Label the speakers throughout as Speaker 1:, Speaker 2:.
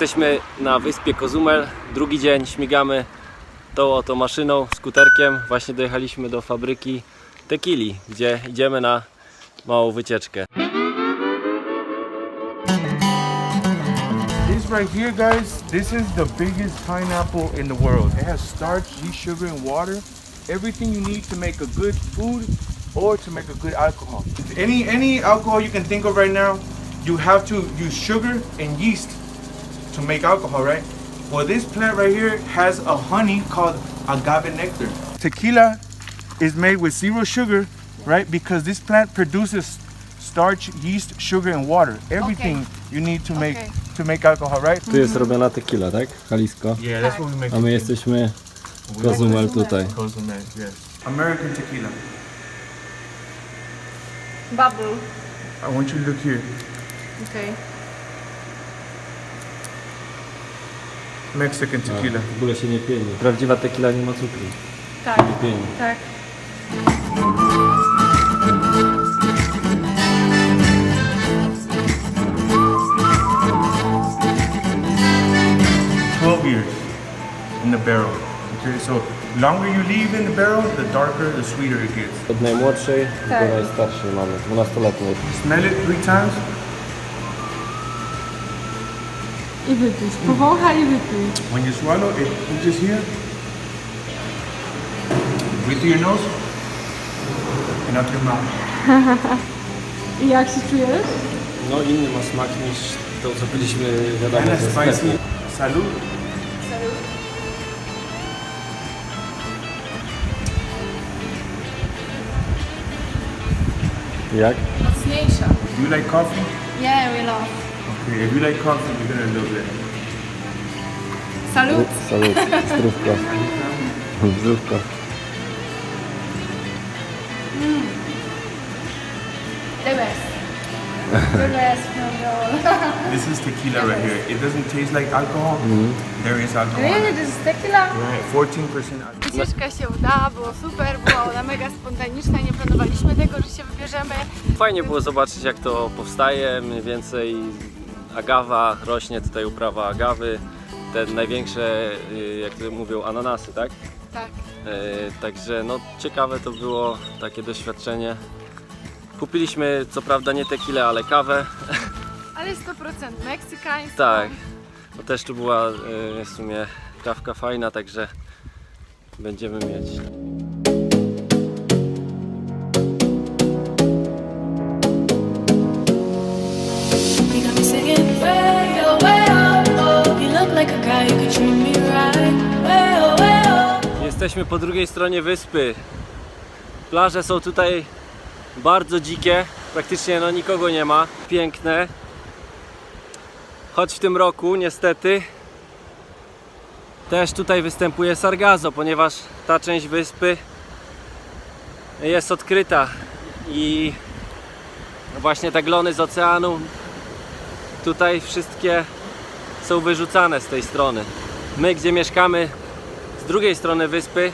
Speaker 1: Jesteśmy na wyspie Kozumel, drugi dzień, śmigamy tą oto maszyną, skuterkiem. Właśnie dojechaliśmy do fabryki Tequili, gdzie idziemy na małą wycieczkę.
Speaker 2: This right here, guys, this is the biggest pineapple in the world. It has starch, yeast, sugar, and water. Everything you need to make a good food or to make a good alcohol. Any any alcohol you can think of right now, you have to use sugar and yeast to make alcohol, right? Well, this plant right here has a honey called agave nectar. Tequila is made with zero sugar, right? Because this plant produces starch, yeast, sugar, and water. Everything you need to make
Speaker 3: Okay.
Speaker 2: to make alcohol, right?
Speaker 1: Tu jest mm-hmm. robiona tequila, tak? Jalisco.
Speaker 2: Yeah, that's what we make.
Speaker 1: A my jesteśmy Kozumel tutaj.
Speaker 2: Cozumel, yes. American tequila.
Speaker 3: Bubble.
Speaker 2: I want you to look here.
Speaker 3: Okej.
Speaker 2: Mexican tequila.
Speaker 1: W ogóle się nie pieni. Prawdziwa tequila nie ma cukru.
Speaker 3: Tak,
Speaker 1: Nie pieni.
Speaker 3: tak.
Speaker 2: Twelve years in the barrel. Okay, so longer you leave in the barrel, the darker, the sweeter it gets.
Speaker 1: Od najmłodszej
Speaker 3: Tak.
Speaker 1: do najstarszej mamy, 12-letniej.
Speaker 2: Smell it three times.
Speaker 3: I wypij. Powąchaj i wypij.
Speaker 2: When you swallow it, you just hear. Breathe through your nose and out your mouth.
Speaker 3: I jak się czujesz?
Speaker 1: No inny ma smak niż to, co byliśmy wiadomo
Speaker 2: Kinda
Speaker 1: ze
Speaker 2: spicy. Salud.
Speaker 1: Jak?
Speaker 3: Mocniejsza.
Speaker 2: Do you like coffee?
Speaker 3: Yeah, we love.
Speaker 2: Okay, if you like coffee, you're gonna love it.
Speaker 3: Salut.
Speaker 1: Salut, zdrówko. Zdrówko.
Speaker 3: The best. The best from the all.
Speaker 2: This is tequila right here. It doesn't taste like alcohol. There is alcohol.
Speaker 3: Really? This is tequila?
Speaker 2: Right, 14% alcohol.
Speaker 3: Wycieczka się udała, było super, była ona mega spontaniczna, nie planowaliśmy tego, że się wybierzemy.
Speaker 1: Fajnie było zobaczyć jak to powstaje, mniej więcej agawa, rośnie tutaj uprawa agawy, te największe, y, jak to mówią, ananasy, tak?
Speaker 3: Tak.
Speaker 1: E, Także no ciekawe to było takie doświadczenie. Kupiliśmy co prawda nie tequilę, ale kawę.
Speaker 3: Ale 100% meksykańska.
Speaker 1: Tak. To też tu była e, w sumie kawka fajna, także będziemy mieć. Jesteśmy po drugiej stronie wyspy. Plaże są tutaj bardzo dzikie, praktycznie no nikogo nie ma. Piękne. Choć w tym roku niestety też tutaj występuje sargazo, ponieważ ta część wyspy jest odkryta i właśnie te glony z oceanu tutaj wszystkie są wyrzucane z tej strony. My, gdzie mieszkamy drugiej strony wyspy,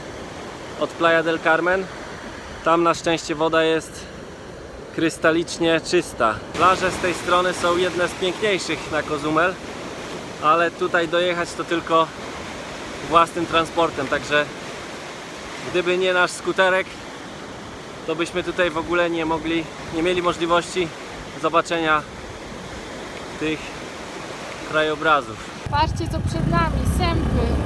Speaker 1: od Playa del Carmen, tam na szczęście woda jest krystalicznie czysta. Plaże z tej strony są jedne z piękniejszych na Kozumel, ale tutaj dojechać to tylko własnym transportem, także gdyby nie nasz skuterek, to byśmy tutaj w ogóle nie mogli, nie mieli możliwości zobaczenia tych krajobrazów.
Speaker 3: Patrzcie co przed nami, sępy.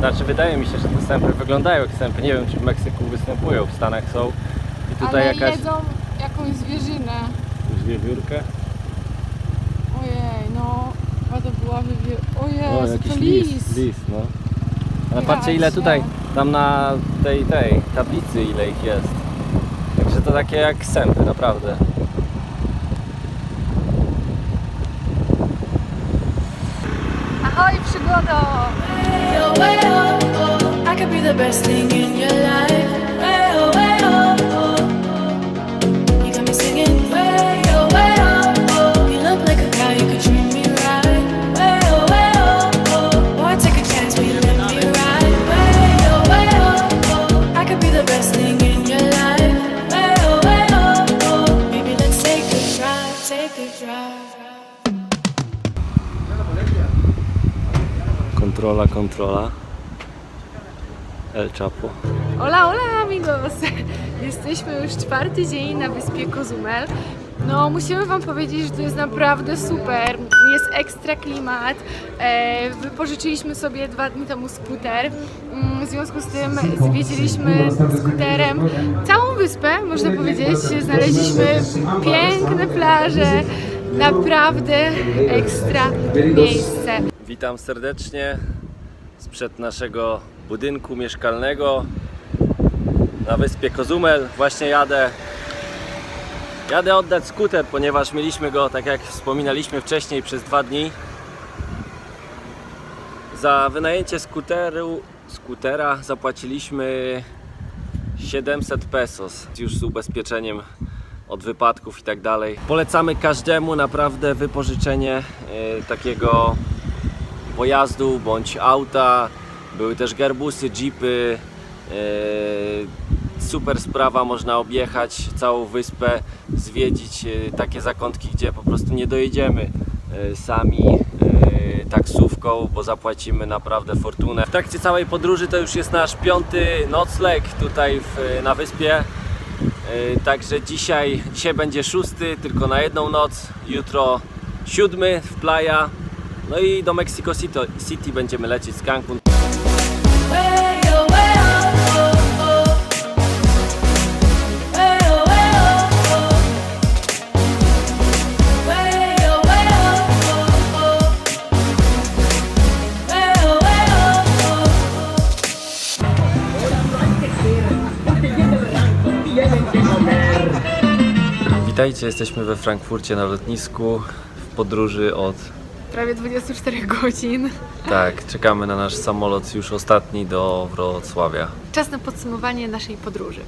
Speaker 1: Znaczy wydaje mi się, że te sępy wyglądają jak sępy. Nie wiem czy w Meksyku występują, w Stanach są. I tutaj
Speaker 3: Ale
Speaker 1: jakaś
Speaker 3: jedzą jakąś zwierzynę.
Speaker 1: wiewiórkę.
Speaker 3: Ojej, no. Chyba to była wywier...
Speaker 1: O,
Speaker 3: Ojej,
Speaker 1: jakiś
Speaker 3: to
Speaker 1: lis.
Speaker 3: lis.
Speaker 1: lis no. Ale patrzcie ile tutaj, tam na tej, tej tablicy ile ich jest. Także to takie jak sępy, naprawdę.
Speaker 3: Ahoj przygodo!
Speaker 4: Way oh, oh. I could be the best thing in your life.
Speaker 1: Kontrola, kontrola. El Chapo.
Speaker 3: Hola, hola amigos! Jesteśmy już czwarty dzień na wyspie Kozumel. No, musimy Wam powiedzieć, że to jest naprawdę super. Jest ekstra klimat. E, wypożyczyliśmy sobie dwa dni temu skuter. Mm, W związku z tym zwiedziliśmy skuterem całą wyspę, można powiedzieć. Znaleźliśmy piękne plaże. Naprawdę ekstra miejsce.
Speaker 1: Witam serdecznie sprzed naszego budynku mieszkalnego na wyspie Kozumel. Właśnie jadę. Jadę oddać skuter, ponieważ mieliśmy go, tak jak wspominaliśmy wcześniej, przez dwa dni. Za wynajęcie skuteru, skutera zapłaciliśmy 700 pesos, już z ubezpieczeniem od wypadków i tak dalej. Polecamy każdemu naprawdę wypożyczenie e, takiego pojazdu bądź auta. Były też gerbusy, jeepy. e, Super sprawa, można objechać całą wyspę, zwiedzić e, takie zakątki, gdzie po prostu nie dojedziemy e, sami taksówką, bo zapłacimy naprawdę fortunę. W trakcie całej podróży to już jest nasz piąty nocleg tutaj w, na wyspie. Także dzisiaj, dzisiaj będzie szósty, tylko na jedną noc. Jutro siódmy w Playa. No i do Mexico City, City będziemy lecieć z Cancun. Witajcie, jesteśmy we Frankfurcie na lotnisku w podróży od
Speaker 3: Prawie 24 godzin.
Speaker 1: tak, czekamy na nasz samolot już ostatni do Wrocławia.
Speaker 3: Czas na podsumowanie naszej podróży.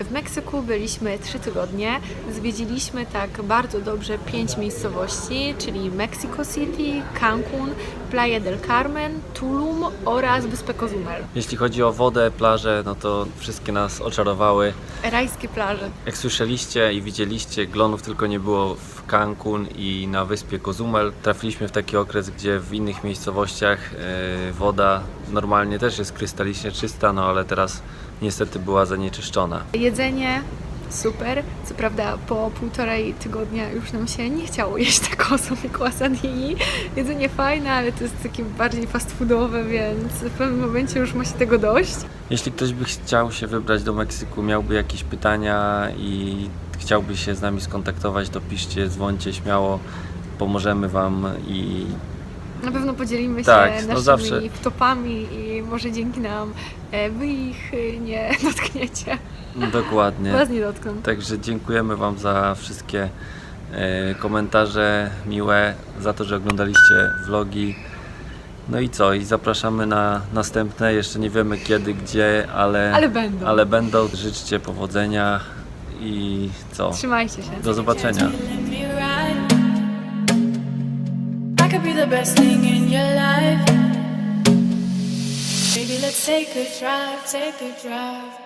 Speaker 3: W Meksyku byliśmy 3 tygodnie. Zwiedziliśmy tak bardzo dobrze 5 miejscowości, czyli Mexico City, Cancun, Playa del Carmen, Tulum oraz wyspę Cozumel.
Speaker 1: Jeśli chodzi o wodę, plaże, no to wszystkie nas oczarowały.
Speaker 3: Rajskie plaże.
Speaker 1: Jak słyszeliście i widzieliście, glonów tylko nie było w Cancun i na wyspie Cozumel. Trafiliśmy w taki okres, gdzie w innych miejscowościach e, woda normalnie też jest krystalicznie czysta, no ale teraz niestety była zanieczyszczona.
Speaker 3: Jedzenie super. Co prawda po półtorej tygodnia już nam się nie chciało jeść takosu jak wasadini. Jedzenie fajne, ale to jest takie bardziej fast foodowe, więc w pewnym momencie już ma się tego dość.
Speaker 1: Jeśli ktoś by chciał się wybrać do Meksyku, miałby jakieś pytania i chciałby się z nami skontaktować, to piszcie, dzwońcie śmiało, pomożemy Wam i
Speaker 3: Na pewno podzielimy się
Speaker 1: Tak, no
Speaker 3: naszymi wtopami i może dzięki nam e, wy ich e, nie dotkniecie.
Speaker 1: Dokładnie.
Speaker 3: Was nie dotkną.
Speaker 1: Także dziękujemy Wam za wszystkie e, komentarze miłe, za to, że oglądaliście vlogi. No i co? I zapraszamy na następne. Jeszcze nie wiemy kiedy, gdzie, ale,
Speaker 3: Ale będą.
Speaker 1: ale będą. Życzcie powodzenia i co?
Speaker 3: Trzymajcie się.
Speaker 1: Do zobaczenia.
Speaker 4: Let me ride. I could be the best thing in your life. Baby, let's take a drive, take a drive.